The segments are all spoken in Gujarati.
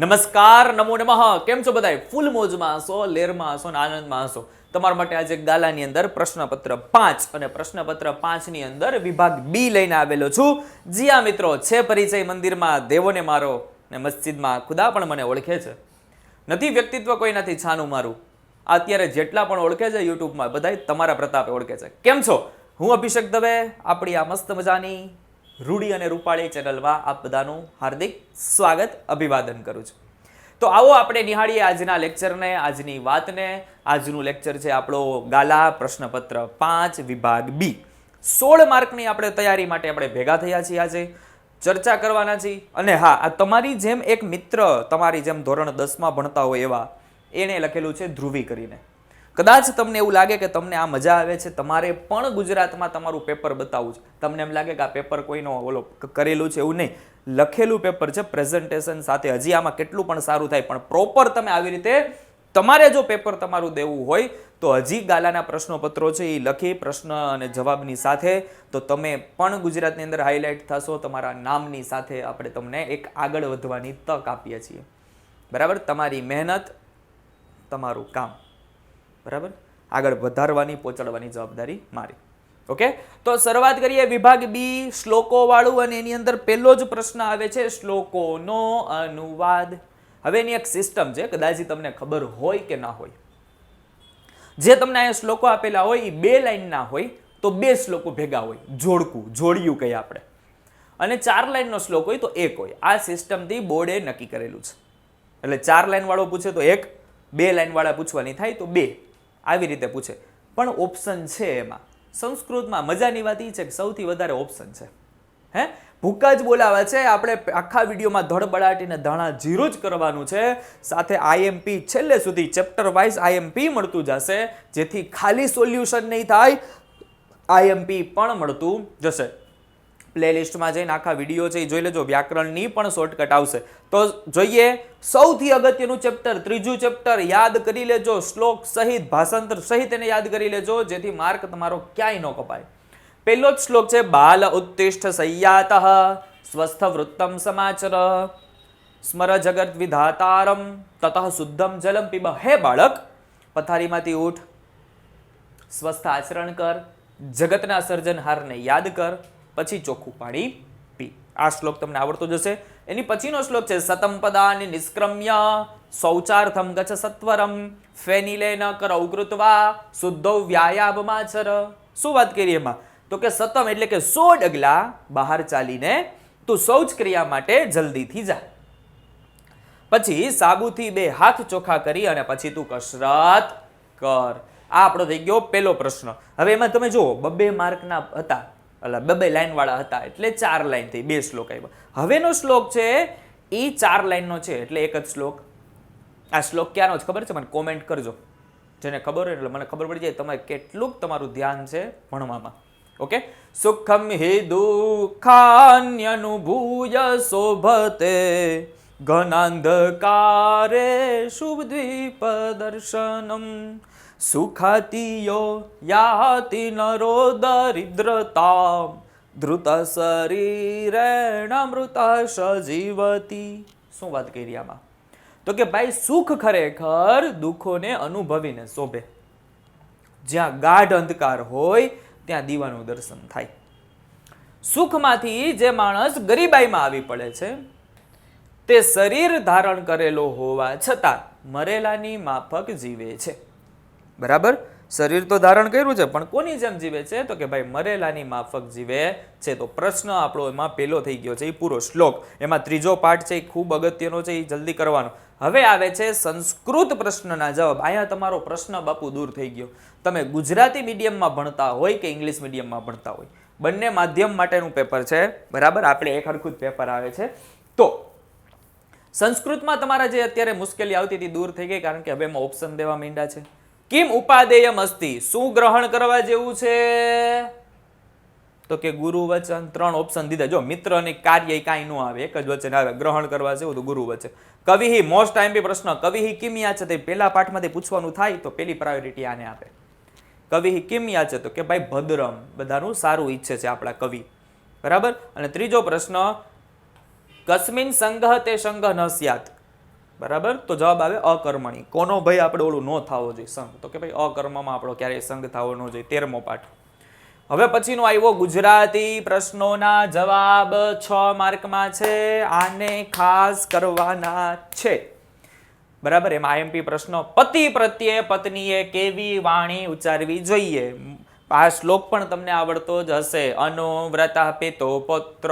નમસ્કાર, નમો નમઃ. કેમ છો બધાય? ફૂલ મોજમાં હશો, લેરમાં હશો ને આનંદમાં હશો. તમારા માટે આજે ગાલાની અંદર પ્રશ્નપત્ર પાંચ અને પ્રશ્નપત્ર પાંચની અંદર વિભાગ બી લઈને આવેલો છું. જી આ મિત્રો, છે પરિચય મંદિરમાં દેવોને મારો ને મસ્જિદમાં ખુદા પણ મને ઓળખે છે. નથી વ્યક્તિત્વ કોઈ નથી છાનું મારું. અત્યારે જેટલા પણ ઓળખે છે યુટ્યુબમાં બધાય તમારા પ્રતાપે ઓળખે છે. કેમ છો? હું અભિષેક દવે, આપણી આ મસ્ત મજાની રૂડી અને રૂપાળી ચેનલમાં આપ બધાનું હાર્દિક સ્વાગત, અભિવાદન કરું છું. તો આવો આપણે નિહાળીએ આજના લેક્ચરને, આજની વાતને. આજનું લેક્ચર છે આપણો ગાલા પ્રશ્નપત્ર પાંચ વિભાગ બી. સોળ માર્કની આપણે તૈયારી માટે આપણે ભેગા થયા છીએ આજે. ચર્ચા કરવાના છીએ. અને હા, આ તમારી જેમ એક મિત્ર, તમારી જેમ ધોરણ દસમાં ભણતા હોય એવા એણે લખેલું છે ધ્રુવી કરીને. કદાચ તમને એવું લાગે કે તમને આ મજા આવે છે, તમારે પણ ગુજરાતમાં તમારું પેપર બતાવવું છે. તમને એમ લાગે કે આ પેપર કોઈનો ઓલો કરેલું છે એવું નહીં. લખેલું પેપર છે પ્રેઝન્ટેશન સાથે હજી આમાં કેટલું પણ સારું થાય, પણ પ્રોપર તમે આવી રીતે તમારે જો પેપર તમારું દેવું હોય, તો હજી ગાલાના પ્રશ્નોપત્રો છે એ લખી પ્રશ્ન અને જવાબની સાથે તો તમે પણ ગુજરાતની અંદર હાઇલાઇટ થશો, તમારા નામની સાથે આપણે તમને એક આગળ વધવાની તક આપીએ છીએ. બરાબર? તમારી મહેનત, તમારું કામ. બરાબર? આગળ વધારવાની, પહોંચાડવાની જવાબદારી મારી. ઓકે? તો શરૂઆત કરીએ વિભાગ બી શ્લોકો વાળું અને એની અંદર પહેલો જ પ્રશ્ન આવે છે શ્લોકોનો અનુવાદ. હવે એની એક સિસ્ટમ છે, કદાચ તમને ખબર હોય કે ના હોય. જે તમને અહીંયા શ્લોકો આપેલા હોય એ બે લાઈનના હોય, તો બે શ્લોકો ભેગા હોય. જોડકું, જોડિયું કહીએ આપણે. અને ચાર લાઈનનો શ્લોક હોય તો એક હોય. આ સિસ્ટમથી બોર્ડે નક્કી કરેલું છે. એટલે ચાર લાઈનવાળો પૂછે તો એક, બે લાઈનવાળા પૂછવાની થાય તો બે. આવી રીતે પૂછે. પણ ઓપ્શન છે એમાં. સંસ્કૃતમાં મજાની વાત એ છે કે સૌથી વધારે ઓપ્શન છે. હે? ભૂકા જ બોલાવે છે. આપણે આખા વિડીયોમાં ધડબડાટીને ધાણા જીરો જ કરવાનું છે. સાથે આઈએમપી છેલ્લે સુધી ચેપ્ટર વાઇઝ આઈએમપી મળતું જશે. જેથી ખાલી સોલ્યુશન નહીં થાય. આઈએમપી પણ મળતું જશે. પ્લેલિસ્ટમાં જઈને આખા વીડિયો છે એ જોઈ લેજો. વ્યાકરણની પણ શોર્ટકટ આવશે. તો જોઈએ, સૌથી અગત્યનું ચેપ્ટર ત્રીજું ચેપ્ટર યાદ કરી લેજો. શ્લોક સહિત, ભાષાંતર સહિત એને યાદ કરી લેજો, જેથી માર્ક તમારો ક્યાંય ન કપાય. પહેલો જ શ્લોક છે, બાલ ઉત્તિષ્ઠ સંયાત, સ્વસ્થ વૃત્તમ સમાચર, સ્મર જગત વિધાતારમ, તતઃ શુદ્ધમ જલમ પીબ. હે બાળક, પથારીમાંથી ઉઠ, સ્વસ્થ આચરણ કર, જગતના સર્જનહારને યાદ કર પછી ચોખ્ખું પાણી પી. આ શ્લોક તમને આવડતો જશે. એની પછીનો શ્લોક છે, સતમ પદાની નિષ્ક્રમ્ય શૌચાર્થમ ગચ્છ સત્વરમ, ફેનિલે ન કર ઉકૃતવા શુદ્ધો વ્યાયામમાચર શું વાત કરી એમાં? તો કે સતમ એટલે કે સો ડગલા બહાર ચાલીને તું શૌચ ક્રિયા માટે જલ્દીથી જા. પછી સાબુથી બે હાથ ચોખ્ખા કરી અને પછી તું કસરત કર. આ આપણો થઈ ગયો પહેલો પ્રશ્ન. હવે એમાં તમે જુઓ, બબ્બે માર્કના હતા. એટલે બે બે વાળા હતા, એટલે ચાર લાઇન થઈ, બે શ્લોક આવ્યા હવેનો શ્લોક છે, એ ચાર લાઈનનો છે, એટલે એક જ શ્લોક. આ શ્લોક ક્યાંનો છે ખબર છે? મને કોમેન્ટ કરજો. જેને ખબર હોય એટલે મને ખબર પડી જાય, તમારે કેટલુંક તમારું ધ્યાન છે ભણવામાં. ઓકે સુખમ હિ દુઃખાન્યનુભૂય શોભતે, ઘનાંધકારે શુભ દ્વીપ દર્શનમ સુખાતિયો યાતિ નરો દરિદ્રતા ધૃત શરીરેણામૃત સજીવતી. શું વાત કરી આમાં? તો કે ભાઈ સુખ ખરેખર દુઃખોને અનુભવીને શોભે. જ્યાં ગાઢ અંધકાર હોય, ત્યાં દીવાનું દર્શન થાય. સુખમાંથી જે માણસ ગરીબાઈમાં આવી પડે છે, તે શરીર ધારણ કરેલો હોવા છતાં મરેલાની માફક જીવે છે. બરાબર? શરીર તો ધારણ કર્યું છે, પણ કોની જેમ જીવે છે? તો કે ભાઈ, મરેલાની માફક જીવે છે. તો પ્રશ્ન આપણો એમાં પેલો થઈ ગયો છે એ પૂરો શ્લોક. એમાં ત્રીજો પાઠ છે એ ખૂબ અગત્યનો છે એ જલ્દી કરવાનો. હવે આવે છે સંસ્કૃત પ્રશ્નના જવાબ. અહીંયા તમારો પ્રશ્ન બાપુ દૂર થઈ ગયો. તમે ગુજરાતી મીડિયમમાં ભણતા હોય કે ઇંગ્લિશ મીડિયમમાં ભણતા હોય? બંને માધ્યમ માટેનું પેપર છે. બરાબર? આપણે એક હરખું જ પેપર આવે છે. તો સંસ્કૃતમાં તમારા જે અત્યારે મુશ્કેલી આવતી હતી દૂર થઈ ગઈ, કારણ કે હવે એમાં ઓપ્શન દેવા માંડ્યા છે. કિમ ઉપાદેયમ અસ્તિ શું ગ્રહણ કરવા જેવું છે? તો કે ગુરુ વચન ત્રણ ઓપ્શન દીધા. જો મિત્ર અને કાર્ય કાંઈ ન આવે, એક જ વચન આવે, ગ્રહણ કરવા જેવું, તો ગુરુ વચન. કવિ મોસ્ટ ટાઈમ બી પ્રશ્ન, કવિ હિ કિમ છે? તે પહેલા પાઠમાંથી પૂછવાનું થાય, તો પેલી પ્રાયોરિટી આને આપે. કવિ હિ કિમ યા છે? તો કે ભાઈ ભદ્રમ, બધાનું સારું ઈચ્છે છે આપણા કવિ. બરાબર? અને ત્રીજો પ્રશ્ન, કસ્મિન સંઘ તે સંઘ ન સ્યાત. બરાબર? તો જવાબ આવે અકર્મણી. કોનો ભાઈ આપણે ઓલું ન થવો જોઈએ, સંઘ. તો કે ભાઈ, અકર્મમાં આપણો ક્યારેય સંઘ થવો ન જોઈએ, તેરમો પાઠ. હવે પછીનો આવ્યો ગુજરાતી પ્રશ્નોના જવાબ છ માર્કમાં છે, આને ખાસ કરવાના છે. બરાબર? એમાં આઈએમપી પ્રશ્નો, પતિ પ્રત્યે પત્નીએ કેવી વાણી ઉચ્ચારવી જોઈએ? આ શ્લોક પણ તમને આવડતો જ હશે. અનુવ્રતા પિતો પુત્ર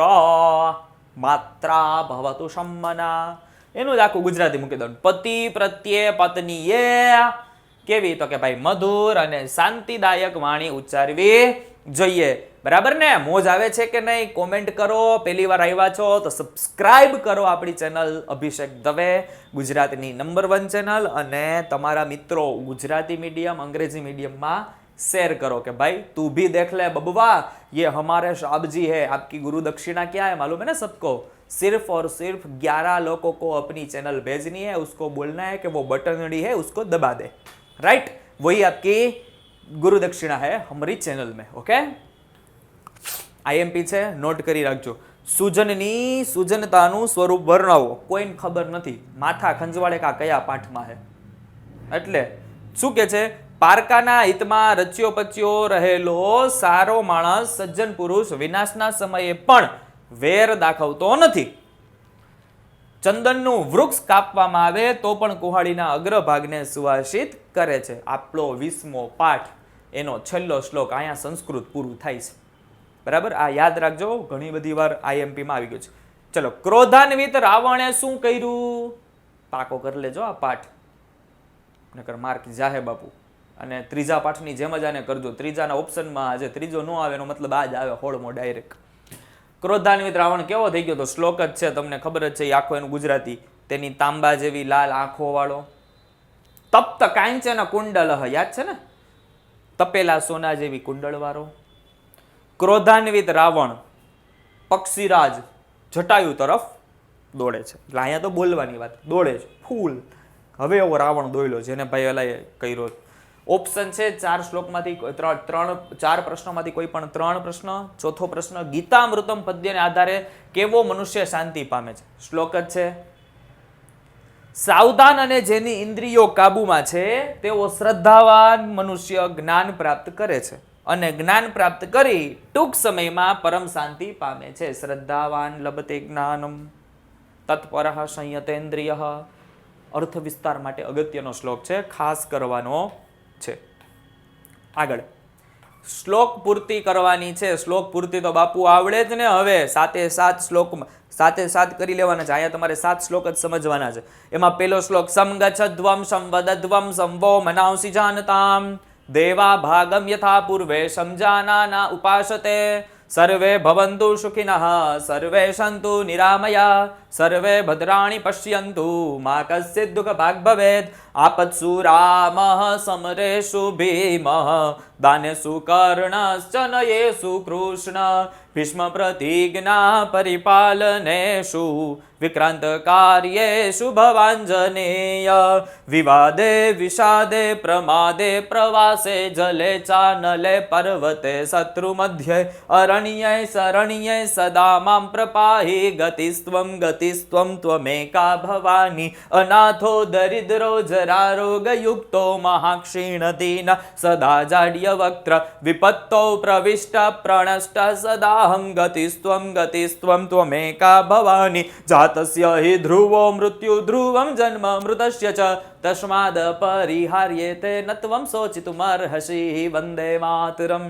માત્રા ભવતુ સંમના એનું જ આખું ગુજરાતી મૂકી દઉં. પતિ પ્રત્યે પત્નીએ કેવી? તો કે ભાઈ મધુર અને શાંતિદાયક વાણી ઉચ્ચારવી જોઈએ. બરાબર ને? મોજ આવે છે કે નહીં? કોમેન્ટ કરો. પહેલી વાર આવ્યા છો તો સબસ્ક્રાઇબ કરો આપણી ચેનલ અભિષેક દવે, ગુજરાતની નંબર વન ચેનલ. અને તમારા મિત્રો ગુજરાતી મીડિયમ, અંગ્રેજી મીડિયમમાં शेयर करो कि भाई तू भी देख ले बबुआ ये हमारे साहब जी है आपकी गुरु दक्षिणा क्या है मालूम है ना सबको सिर्फ और सिर्फ ग्यारह लोगों को अपनी चैनल भेजनी है उसको बोलना है कि वो बटनड़ी है उसको दबा दे राइट वही आपकी गुरु दक्षिणा है हमारी चैनल में ओके આઈએમપી છે નોટ કરી રાખજો સુજનની સુજનતાનું સ્વરૂપ વર્ણવો કોઈને ખબર નથી માથા ખંજવાળે કા કયા પાઠમાં છે એટલે શું કે છે પારકાના હિતમાં રચ્યો પચ્યો રહેલો સારો માણસ, સજ્જન પુરુષ વિનાશના સમયે પણ વેર દાખવતો નથી. ચંદનનું વૃક્ષ કાપવામાં આવે તો પણ કુહાડીના અગ્રભાગને સુવાસિત કરે છે. આપણો વીસમો પાઠ, એનો છેલ્લો શ્લોક અહીંયા સંસ્કૃત પૂરું થાય છે. બરાબર? આ યાદ રાખજો, ઘણી બધી વાર આઈએમપીમાં આવી ગયું છે. ચલો, ક્રોધાન્વિત રાવણે શું કર્યું? પાકો કરી લેજો આ પાઠ. નકર માર્ક જાહે બાપુ. અને ત્રીજા પાઠની જેમ જ આને કરજો. ત્રીજાના ઓપ્શનમાં આજે ત્રીજો ન આવે એનો મતલબ આ જ આવે હોળમો ડાયરેક્ટ ક્રોધાન્વિત રાવણ કેવો થઈ ગયો તો શ્લોક જ છે, તમને ખબર જ છે, એ આખો એનું ગુજરાતી. તેની તાંબા જેવી લાલ આંખો વાળો તપ્ત કાંચન કુંડલ, યાદ છે ને? તપેલા સોના જેવી કુંડળવાળો. ક્રોધાન્વિત રાવણ પક્ષીરાજ જટાયુ તરફ દોડે છે. એટલે અહીંયા તો બોલવાની વાત, દોડે છે, ફૂલ. હવે એવો રાવણ દોયલો જેને ભાઈ અલાએ કર્યો ઓપ્શન છે ચાર શ્લોકમાંથી ત્રણ ચાર પ્રશ્નોમાંથી કોઈ પણ ત્રણ પ્રશ્ન. ચોથો પ્રશ્ન, ગીતામૃતમ પદ્યને આધારે કેવો મનુષ્ય શાંતિ પામે છે? શ્લોક જ છે. સાવધાન અને જેની ઇન્દ્રિયો કાબુમાં છે, તેઓ શ્રદ્ધાવાન મનુષ્ય જ્ઞાન પ્રાપ્ત કરે છે. અને જ્ઞાન પ્રાપ્ત કરી ટૂંક સમયમાં પરમ શાંતિ પામે છે. શ્રદ્ધાવાન લભતે જ્ઞાનમ. તત્પર સંયતેન્દ્રિય. અર્થ વિસ્તાર માટે અગત્યનો શ્લોક છે. ખાસ કરવાનો છે. આગળ. શ્લોક પૂર્તિ કરવાની છે. શ્લોક પૂર્તિ તો બાપુ આવડે જ ને હવે. સાતે સાત શ્લોકમાં સાતે સાત કરી લેવાના છે. અહીંયા તમારે સાત શ્લોક જ સમજવાના છે. એમાં પેલો શ્લોક સમગચ્છધ્વમ સંવદધ્વમ સંવો મનાંસી જાનતામ. દેવા ભાગમ યથા પૂર્વે સમજાના ઉપાસતે. સર્વે ભવંતુ સુખિનઃ, સર્વે સંતુ નિરામયા. સર્વે ભદ્રાણી પશ્યંતુ. મા કસ્યિદ દુઃખ ભાગ ભવેદ. આપત્સુ રામઃ સમરેષુ ભીમઃ દાનેષુ કર્ણશ્ચ નયેષુ કૃષ્ણ ભીષ્મ પ્રતિજ્ઞા પરિપાલનેષુ વિક્રાંત કાર્યેષુ ભવાંજનેય વિવાદે વિષાદે પ્રમાદે પ્રવાસે જલે ચાનલે પર્વતે શત્રુ મધ્યે અરણ્યે શરણ્યે સદા મામ પ્રપાહી ગતિસ્ત્વમ ગતિસ્ત્વમ ત્વમેકા ભવાની અનાથો દરિદ્રો જરારોગયુક્તો મહાક્ષીણદીન સદા જાડ્ય વક્ત્ર વિપત્તો પ્રવિષ્ટ પ્રણષ્ટ સદાહં ગતિસ્ત્વં ગતિસ્ત્વં ત્વમેકા ભવાની જાતસ્ય हि ધ્રુવો મૃત્યુ ધ્રુવમ જન્મ મૃતસ્ય ચ તસ્માદ પરિહાર્યે તે ત્વં શોચિતુમર્હસि વંદે માતરમ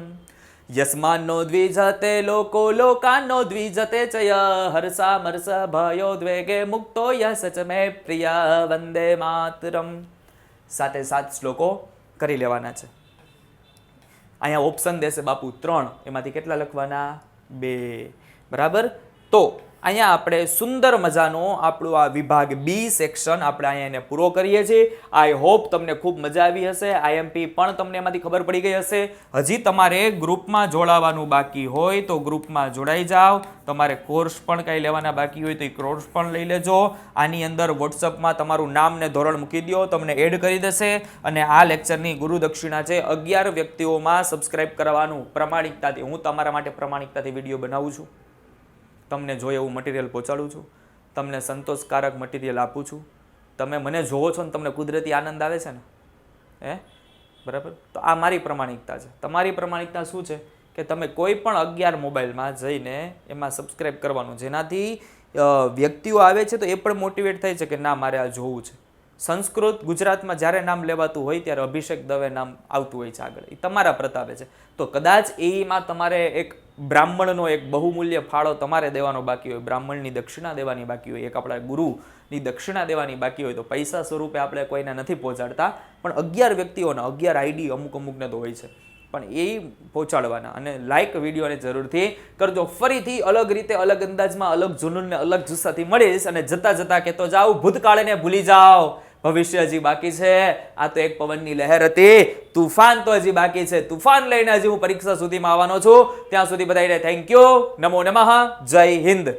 યસ્માન્નો દ્વિજતે લોકો લોકાન્નો દ્વિજતે ચ ય હર્ષા મર્ષ ભયો, દ્વેગે મુક્તો યસ ચ મે પ્રિય, વંદે માતરમ. સાતે સાત શ્લોકો કરી લેવાના છે. અહીંયા ઓપ્શન દેશે બાપુ ત્રણ, એમાંથી કેટલા લખવાના? બે. બરાબર? તો અહીંયા આપણે સુંદર મજાનો આપણું આ વિભાગ બી સેક્શન આપણે અહીંયા એને પૂરો કરીએ છીએ. આઈ હોપ તમને ખૂબ મજા આવી હશે. આઈએમપી પણ તમને એમાંથી ખબર પડી ગઈ હશે. હજી તમારે ગ્રુપમાં જોડાવાનું બાકી હોય તો ગ્રુપમાં જોડાઈ જાઓ. તમારે કોર્સ પણ કાંઈ લેવાના બાકી હોય તો એ કોર્સ પણ લઈ લેજો. આની અંદર વોટ્સઅપમાં તમારું નામ ને ધોરણ મૂકી દો. તમને એડ કરી દેશે. અને આ લેક્ચરની ગુરુદક્ષિણા છે અગિયાર વ્યક્તિઓમાં સબસ્ક્રાઇબ કરવાનું પ્રમાણિકતાથી હું તમારા માટે પ્રમાણિકતાથી વીડિયો બનાવું છું. તમને જોઈએ એવું મટીરિયલ પહોંચાડું છું, તમને સંતોષકારક મટીરિયલ આપું છું, તમે મને જોવો છો ને તમને કુદરતી આનંદ આવે છે ને? હે? બરાબર? તો આ મારી પ્રમાણિકતા છે. તમારી પ્રમાણિકતા શું છે? કે તમે કોઈ પણ અગિયાર મોબાઈલમાં જઈને એમાં સબસ્ક્રાઈબ કરવાનું. જેનાથી વ્યક્તિઓ આવે છે તો એ પણ મોટિવેટ થાય છે કે ના, મારે આ જોવું છે. સંસ્કૃત ગુજરાતમાં જ્યારે નામ લેવાતું હોય ત્યારે અભિષેક દવે નામ આવતું હોય છે આગળ. એ તમારા પ્રતાપે છે. તો કદાચ એમાં તમારે એક બ્રાહ્મણનો એક બહુમૂલ્ય ફાળો તમારે દેવાનો બાકી હોય. બ્રાહ્મણની દક્ષિણા દેવાની બાકી હોય. એક આપણા ગુરુની દક્ષિણા દેવાની બાકી હોય તો પૈસા સ્વરૂપે આપણે કોઈને નથી પહોંચાડતા. પણ અગિયાર વ્યક્તિઓના અગિયાર આઈડી અમુક અમુકને તો હોય છે. પણ એ પહોંચાડવાના. અને લાઇક વિડીયોને જરૂરથી કરજો. ફરીથી અલગ રીતે, અલગ અંદાજમાં, અલગ જુનૂનને અલગ જુસ્સાથી મળીશ અને જતા જતા કહેતો જાઓ ભૂતકાળને ભૂલી જાઓ. ભવિષ્ય હજી બાકી છે. આ તો એક પવનની લહેર હતી. તુફાન તો હજી બાકી છે. તુફાન લઈને હજી હું પરીક્ષા સુધીમાં આવવાનો છું. ત્યાં સુધી બધાને થેન્ક યુ નમો નમઃ. જય હિન્દ.